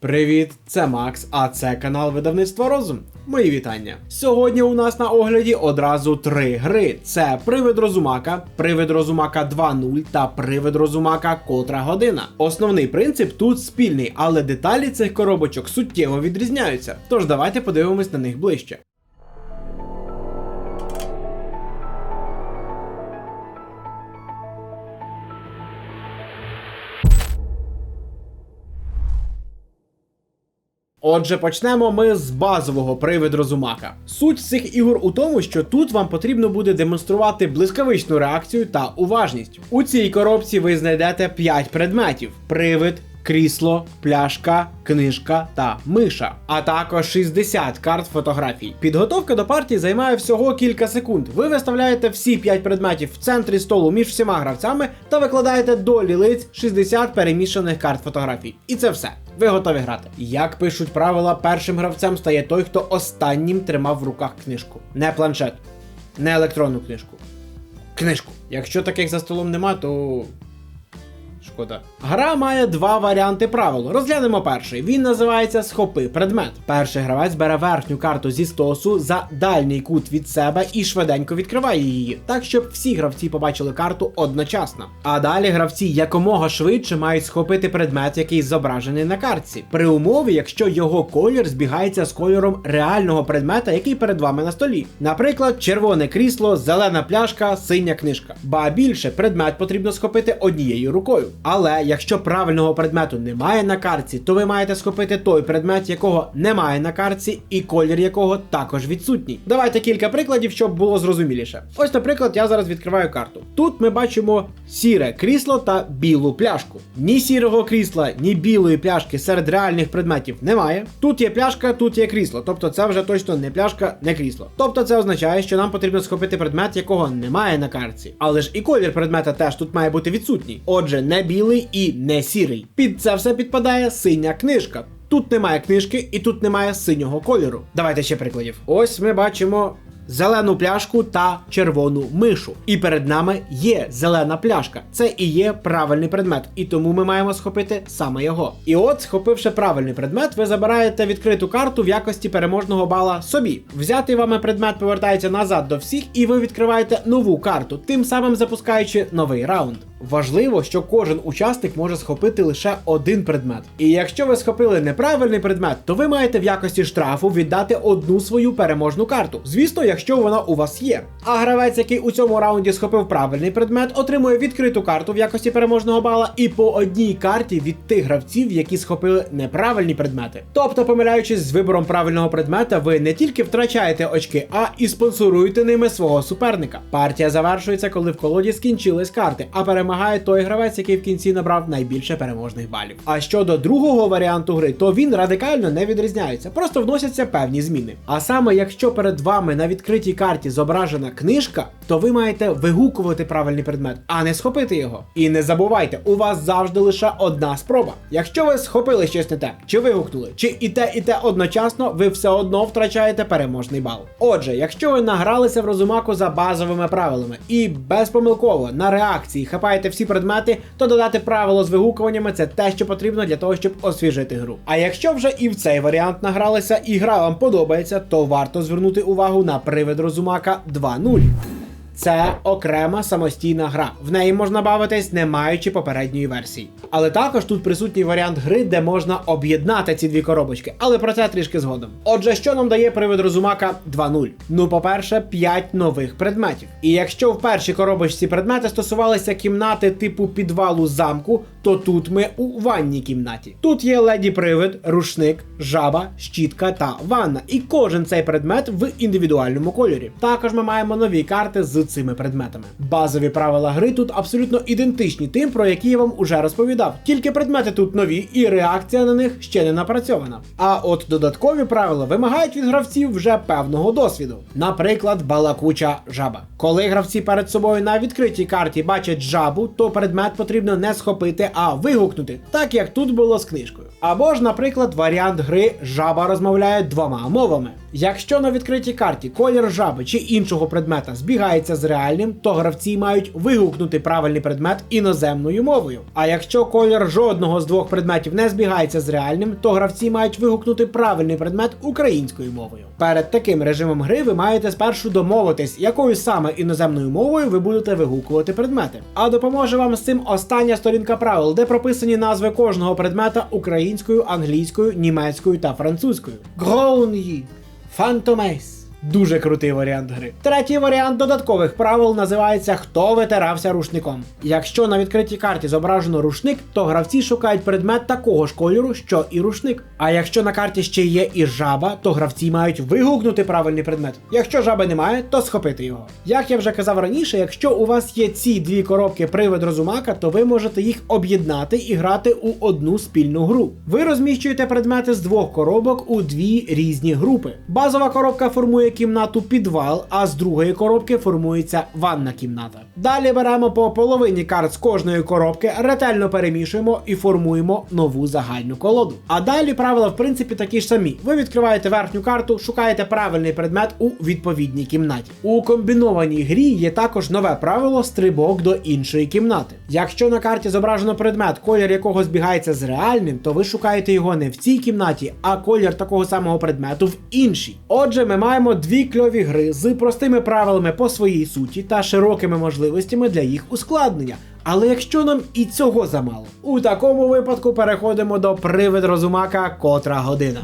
Привіт, це Макс, а це канал Видавництва Розум. Мої вітання. Сьогодні у нас на огляді одразу три гри: це Привид Розумака, Привид Розумака 2.0 та Привид Розумака Котра година. Основний принцип тут спільний, але деталі цих коробочок суттєво відрізняються. Тож давайте подивимось на них ближче. Отже, почнемо ми з базового привид Розумака. Суть цих ігор у тому, що тут вам потрібно буде демонструвати блискавичну реакцію та уважність. У цій коробці ви знайдете 5 предметів: привид. Крісло, пляшка, книжка та миша, а також 60 карт фотографій. Підготовка до партії займає всього кілька секунд. Ви виставляєте всі 5 предметів в центрі столу між всіма гравцями та викладаєте до лілиць 60 перемішаних карт фотографій. І це все. Ви готові грати. Як пишуть правила, першим гравцем стає той, хто останнім тримав в руках книжку. Не планшет, не електронну книжку. Книжку. Якщо таких за столом нема, то. Шкода. Гра має два варіанти правил. Розглянемо перший. Він називається Схопи предмет. Перший гравець бере верхню карту зі стосу за дальній кут від себе і швиденько відкриває її, так щоб всі гравці побачили карту одночасно. А далі гравці якомога швидше мають схопити предмет, який зображений на картці, при умові, якщо його колір збігається з кольором реального предмета, який перед вами на столі. Наприклад, червоне крісло, зелена пляшка, синя книжка. Ба більше предмет потрібно схопити однією рукою. Але якщо правильного предмету немає на картці, то ви маєте схопити той предмет, якого немає на картці, і колір якого також відсутній. Давайте кілька прикладів, щоб було зрозуміліше. Ось, наприклад, я зараз відкриваю карту. Тут ми бачимо сіре крісло та білу пляшку. Ні сірого крісла, ні білої пляшки серед реальних предметів немає. Тут є пляшка, тут є крісло. Тобто це вже точно не пляшка, не крісло. Тобто це означає, що нам потрібно схопити предмет, якого немає на картці. Але ж і колір предмета теж тут має бути відсутній. Отже, не білий і не сірий. Під це все підпадає синя книжка. Тут немає книжки і тут немає синього кольору. Давайте ще прикладів. Ось ми бачимо. Зелену пляшку та червону мишу. І перед нами є зелена пляшка. Це і є правильний предмет, і тому ми маємо схопити саме його. І от, схопивши правильний предмет, ви забираєте відкриту карту в якості переможного бала собі. Взятий вами предмет повертається назад до всіх, і ви відкриваєте нову карту, тим самим запускаючи новий раунд. Важливо, що кожен учасник може схопити лише один предмет. І якщо ви схопили неправильний предмет, то ви маєте в якості штрафу віддати одну свою переможну карту. Звісно, якщо вона у вас є. А гравець, який у цьому раунді схопив правильний предмет, отримує відкриту карту в якості переможного бала і по одній карті від тих гравців, які схопили неправильні предмети. Тобто, помиляючись з вибором правильного предмета, ви не тільки втрачаєте очки, а і спонсоруєте ними свого суперника. Партія завершується, коли в колоді скінчились карти, а перемагає той гравець, який в кінці набрав найбільше переможних балів. А щодо другого варіанту гри, то він радикально не відрізняється, просто вносяться певні зміни. А саме, якщо перед вами на відкритій карті зображена книжка, то ви маєте вигукувати правильний предмет, а не схопити його. І не забувайте, у вас завжди лише одна спроба. Якщо ви схопили щось не те, чи вигукнули, чи і те, і те одночасно, ви все одно втрачаєте переможний бал. Отже, якщо ви награлися в розумаку за базовими правилами і безпомилково на реакції хапаєте всі предмети, то додати правило з вигукуваннями це те, що потрібно для того, щоб освіжити гру. А якщо вже і в цей варіант награлися, і гра вам подобається, то варто звернути увагу на привид розумака 2.0. Це окрема самостійна гра. В неї можна бавитись, не маючи попередньої версії. Але також тут присутній варіант гри, де можна об'єднати ці дві коробочки, але про це трішки згодом. Отже, що нам дає привид Розумака 2.0? Ну, по-перше, 5 нових предметів. І якщо в першій коробочці предмети стосувалися кімнати типу підвалу замку, то тут ми у ванній кімнаті. Тут є леді-привид, рушник, жаба, щітка та ванна. І кожен цей предмет в індивідуальному кольорі. Також ми маємо нові карти з цими предметами. Базові правила гри тут абсолютно ідентичні тим, про які я вам уже розповідав. Тільки предмети тут нові, і реакція на них ще не напрацьована. А от додаткові правила вимагають від гравців вже певного досвіду. Наприклад, балакуча жаба. Коли гравці перед собою на відкритій карті бачать жабу, то предмет потрібно не схопити, а вигукнути, так як тут було з книжкою. Або ж, наприклад, варіант гри жаба розмовляє двома мовами. Якщо на відкритій карті колір жаби чи іншого предмета збігається з реальним, то гравці мають вигукнути правильний предмет іноземною мовою. А якщо колір жодного з двох предметів не збігається з реальним, то гравці мають вигукнути правильний предмет українською мовою. Перед таким режимом гри ви маєте спершу домовитись, якою саме іноземною мовою ви будете вигукувати предмети. А допоможе вам з цим остання сторінка правил, де прописані назви кожного предмета українською, англійською, німецькою та французькою. Гроун'ї, Фантомейс. Дуже крутий варіант гри. Третій варіант додаткових правил називається Хто витирався рушником. Якщо на відкритій карті зображено рушник, то гравці шукають предмет такого ж кольору, що і рушник. А якщо на карті ще є і жаба, то гравці мають вигукнути правильний предмет. Якщо жаби немає, то схопити його. Як я вже казав раніше, якщо у вас є ці дві коробки привид розумака, то ви можете їх об'єднати і грати у одну спільну гру. Ви розміщуєте предмети з двох коробок у дві різні групи. Базова коробка формує кімнату підвал, а з другої коробки формується ванна кімната. Далі беремо по половині карт з кожної коробки, ретельно перемішуємо і формуємо нову загальну колоду. А далі правила, в принципі, такі ж самі. Ви відкриваєте верхню карту, шукаєте правильний предмет у відповідній кімнаті. У комбінованій грі є також нове правило стрибок до іншої кімнати. Якщо на карті зображено предмет, колір якого збігається з реальним, то ви шукаєте його не в цій кімнаті, а колір такого самого предмету в іншій. Отже, ми маємо дві кльові гри з простими правилами по своїй суті та широкими можливостями для їх ускладнення. Але якщо нам і цього замало, у такому випадку переходимо до привид розумака котра година.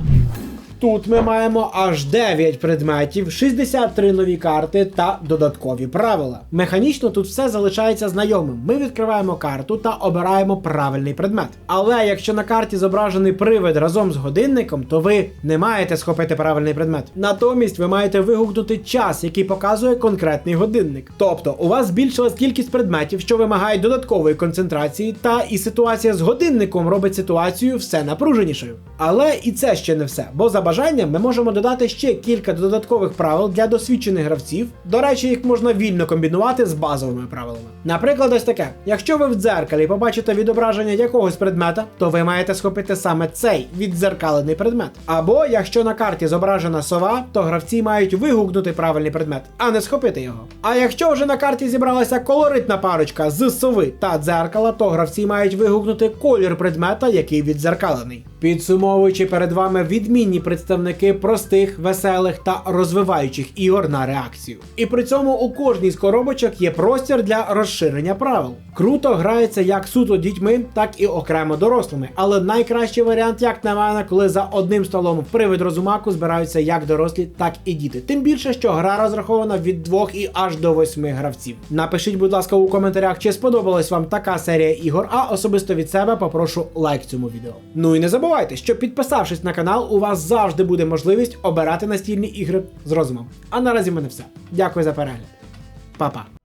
Тут ми маємо аж 9 предметів, 63 нові карти та додаткові правила. Механічно тут все залишається знайомим. Ми відкриваємо карту та обираємо правильний предмет. Але якщо на карті зображений привид разом з годинником, то ви не маєте схопити правильний предмет. Натомість ви маєте вигукнути час, який показує конкретний годинник. Тобто у вас збільшилась кількість предметів, що вимагають додаткової концентрації, та і ситуація з годинником робить ситуацію все напруженішою. Але і це ще не все, бо за бажанням ми можемо додати ще кілька додаткових правил для досвідчених гравців. До речі, їх можна вільно комбінувати з базовими правилами. Наприклад, ось таке: якщо ви в дзеркалі побачите відображення якогось предмета, то ви маєте схопити саме цей віддзеркалений предмет. Або якщо на карті зображена сова, то гравці мають вигукнути правильний предмет, а не схопити його. А якщо вже на карті зібралася колоритна парочка з сови та дзеркала, то гравці мають вигукнути колір предмета, який віддзеркалений. Підсумовуючи перед вами відмінні представники простих, веселих та розвиваючих ігор на реакцію. І при цьому у кожній з коробочок є простір для розширення правил. Круто грається як суто дітьми, так і окремо дорослими. Але найкращий варіант, як на мене, коли за одним столом привид розумаку збираються як дорослі, так і діти. Тим більше, що гра розрахована від двох і аж до восьми гравців. Напишіть, будь ласка, у коментарях, чи сподобалась вам така серія ігор, а особисто від себе попрошу лайк цьому відео. Ну і не забувайте, що підписавшись на канал, у вас завжди буде можливість обирати настільні ігри з розумом. А наразі в мене все. Дякую за перегляд. Па-па.